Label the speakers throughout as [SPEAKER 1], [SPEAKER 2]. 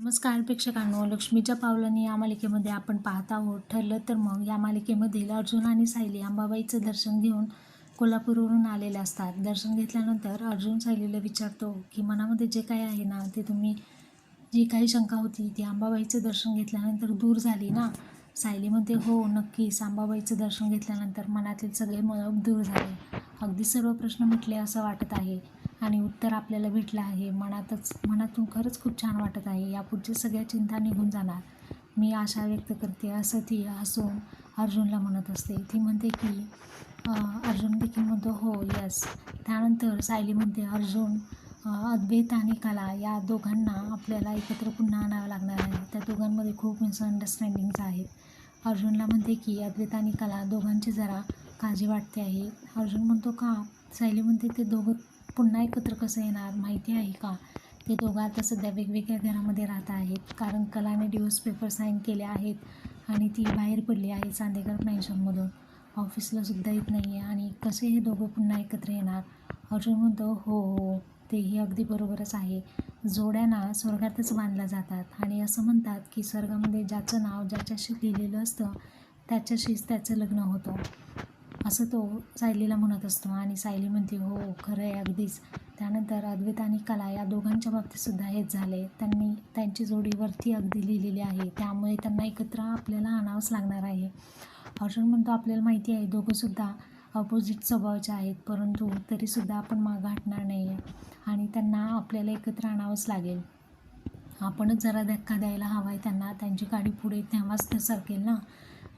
[SPEAKER 1] नमस्कार प्रेक्षकांनो लक्ष्मीच्या पावलांनी या मालिकेमध्ये आपण पाहत आहोत. ठरलं तर मग या मालिकेमधील अर्जुन आणि सायली अंबाबाईचं दर्शन घेऊन कोल्हापूरवरून आलेले असतात. दर्शन घेतल्यानंतर अर्जुन सायलीला विचारतो की मनामध्ये जे काही आहे ना ते तुम्ही जी काही शंका होती ती अंबाबाईचं दर्शन घेतल्यानंतर दूर झाली ना? सायली म्हणते हो नक्कीच. अंबाबाईचं दर्शन घेतल्यानंतर मनातील सगळे मग दूर झाले. अगदी सर्व प्रश्न मिटले असं वाटत आहे. आणि उत्तर आपल्याला भेटलं आहे. मनातच मनातून खरंच खूप छान वाटत आहे. यापुढच्या सगळ्या चिंता निघून जाणार. मी आशा व्यक्त करते. असं ती हसून अर्जुनला म्हणत असते. ती म्हणते की अर्जुन देखील म्हणतो हो यस त्यानंतर सायली म्हणते अर्जुन अद्वैत आणि कला या दोघांना आपल्याला एकत्र पुन्हा आणावं लागणार आहे. त्या दोघांमध्ये खूप मिसअंडरस्टँडिंग्स आहेत. अर्जुनला म्हणते की अद्वैत आणि कला दोघांची जरा काळजी वाटते आहे. अर्जुन म्हणतो का? सायली म्हणते ते दोघं पुन्हा एकत्र कसं येणार माहिती आहे का? ते दोघं आता सध्या वेगवेगळ्या घरामध्ये राहत आहेत. कारण कलाने डिवोर्स पेपर साईन केले आहेत आणि ती बाहेर पडली आहे चांदेकर मॅन्शनमधून ऑफिसला सुद्धा येत नाही आहे आणि कसे हे दोघं पुन्हा एकत्र येणार? अर्जुन म्हणतो हो हो तेही अगदी बरोबरच आहे. जोड्यांना स्वर्गातच बांधल्या जातात आणि असं म्हणतात की स्वर्गामध्ये ज्याचं नाव ज्याच्याशी लिहिलेलं असतं त्याच्याशीच त्याचं लग्न होतं. असं तो सायलीला म्हणत असतो आणि सायली म्हणते हो खरं आहे अगदीच. त्यानंतर अद्वैत आणि कला या दोघांच्या बाबतीतसुद्धा हेच झाले त्यांनी त्यांची जोडी वरती अगदी लिहिलेली आहे. त्यामुळे त्यांना एकत्र आपल्याला आणावंच लागणार आहे. अर्जुन म्हणतो आपल्याला माहिती आहे दोघंसुद्धा अपोजिट स्वभावाचे आहेत परंतु तरीसुद्धा आपण मागं हटणार नाही आहे आणि त्यांना आपल्याला एकत्र आणावंच लागेल. आपणच जरा धक्का द्यायला हवा आहे त्यांना त्यांची गाडी पुढे तेव्हाच ते सरकेल ना?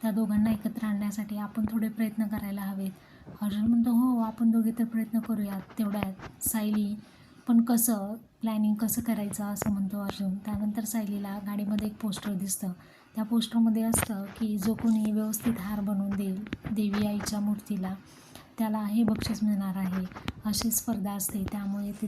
[SPEAKER 1] त्या दोघांना एकत्र आणण्यासाठी आपण थोडे प्रयत्न करायला हवेत. अर्जुन म्हणतो हो आपण दोघे तर प्रयत्न करूयात तेवढ्यात. सायली पण कसं? प्लॅनिंग कसं करायचं? असं म्हणतो अर्जुन. त्यानंतर सायलीला गाडीमध्ये एक पोस्टर दिसतं. त्या पोस्टरमध्ये असतं की जो कोणी व्यवस्थित हार बनवून देईल देवी आईच्या मूर्तीला त्याला हे बक्षीस मिळणार आहे. अशी स्पर्धा असते. त्यामुळे ते